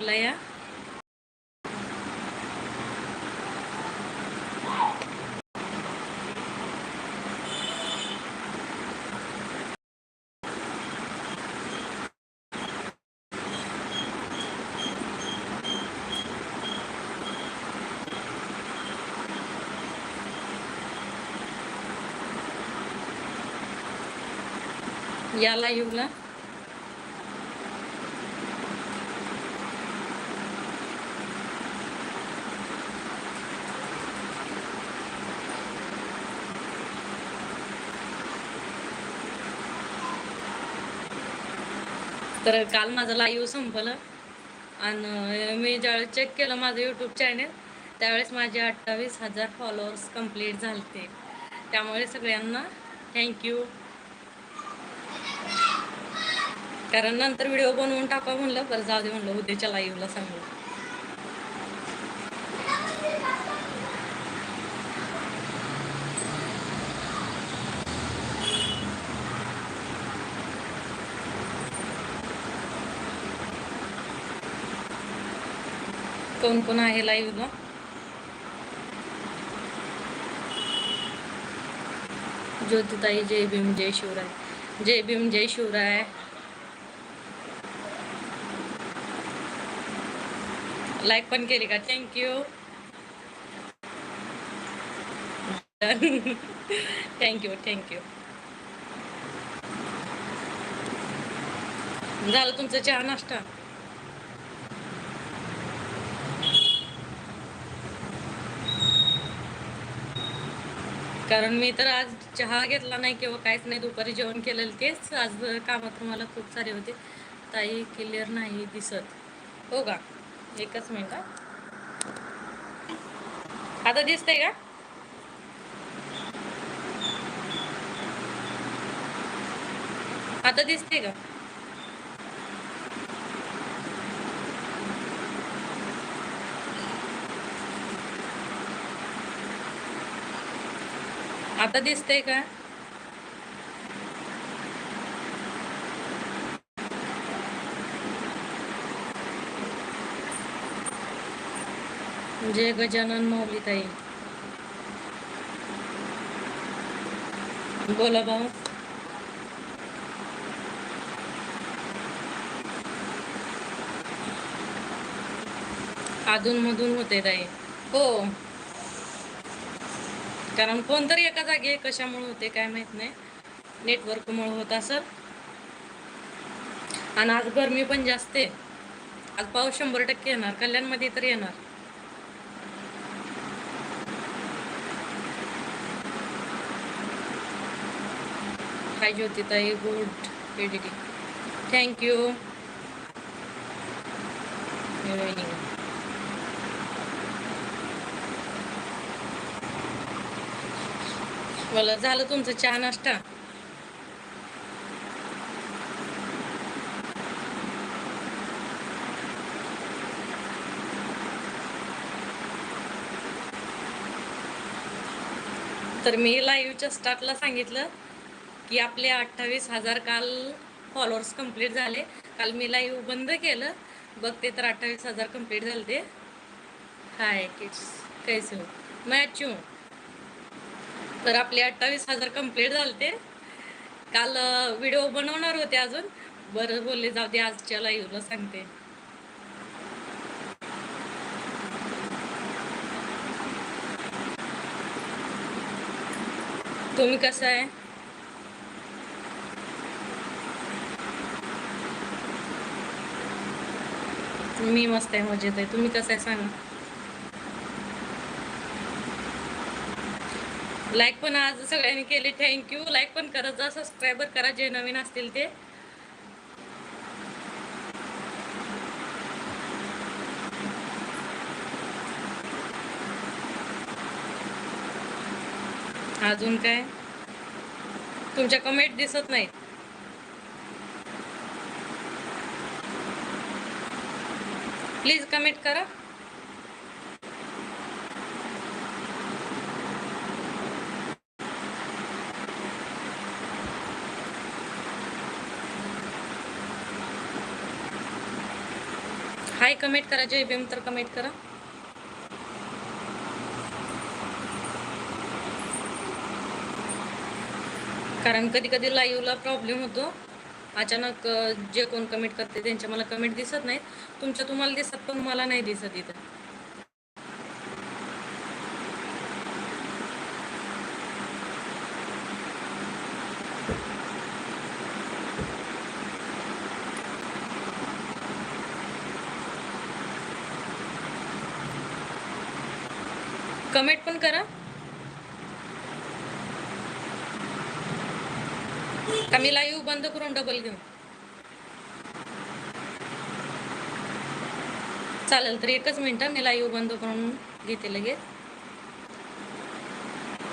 लाईव्हला या या लाईव्हला तर काल माझं लाईव्ह संपलं. आणि मी ज्यावेळेस चेक केलं माझं यूट्यूब चॅनेल त्यावेळेस माझे अठ्ठावीस हजार फॉलोअर्स कंप्लीट झालते. त्यामुळे सगळ्यांना थँक्यू कारण नंतर व्हिडिओ बनवून टाका म्हणलं बरं जाऊ दे म्हणलं उद्याच्या लाईव्हला सांगू. कोण कोण आहे लाईव्हला ज्योतिताई जय भीम जय शिवराय. जय भीम जय शिवराय. लाईक पण केली का? थँक्यू थँक्यू थँक्यू झालं तुमचं चहा नाश्ता? कारण मी तर आज चहा घेतला नाही किंवा काहीच नाही दुपारी जेवण केलेलं तेच. आज कामात मला खूप सारे होते. ताई क्लिअर नाही दिसत. हो का? एकच मिनिट आता दिसतंय का? आता दिसते का? आता दिसतंय का? जय गजानन माऊलीताई. बोला भाऊ. अधून मधून होते ताई. हो. कारण कोणतरी एका जागी कशामुळे होते काय माहीत नाही. नेटवर्कमुळे होत असं आणि आज गरमी पण जास्त आहे. आज पाऊस शंभर टक्के येणार कल्याणमध्ये तर येणार. हाय ज्योतिताई गुड एडिटिंग थँक्यू मला झालं तुमचं चहा नाश्ता? तर मी लाईव्हच्या स्टार्टला सांगितलं की आपले अठ्ठावीस हजार काल फॉलोअर्स कंप्लीट झाले. काल मी लाईव्ह बंद केलं. बघते तर अठ्ठावीस हजार कंप्लीट झाले ते. हाय किड्स कैसे हो? मैं अच्छी हूँ. तर आपले अठ्ठावीस हजार कंप्लीट झाले काल व्हिडिओ बनवणार होते अजून. बरं बोलले जाऊ दे आजच्या लाईव्हला सांगते. तुम्ही कसं आहे? मी मस्त आहे मजेत आहे. तुम्ही कसं आहे सांगा. लाईक पण आज सगळ्यांनी केले. थँक्यू लाईक पण करत जा सबस्क्रायबर करा जे नवीन असतील ते. अजून काय? तुमच्या कमेंट दिसत नाहीत. प्लीज कमेंट करा. हाय कमेंट करा जय भीम तर कमेंट करा. कारण कधी कधी लाईव्हला प्रॉब्लेम होतो. अचानक जे कोण कमेंट करते त्यांच्या मला कमेंट दिसत नाहीत. तुमच्या तुम्हाला दिसत पण मला नाही दिसत इथं. कमेंट पण करा. का मी लाईव्ह बंद करून डबल घेऊ. चालेल तर एकच मिनटं मी लाईव्ह बंद करून घेते लगेच.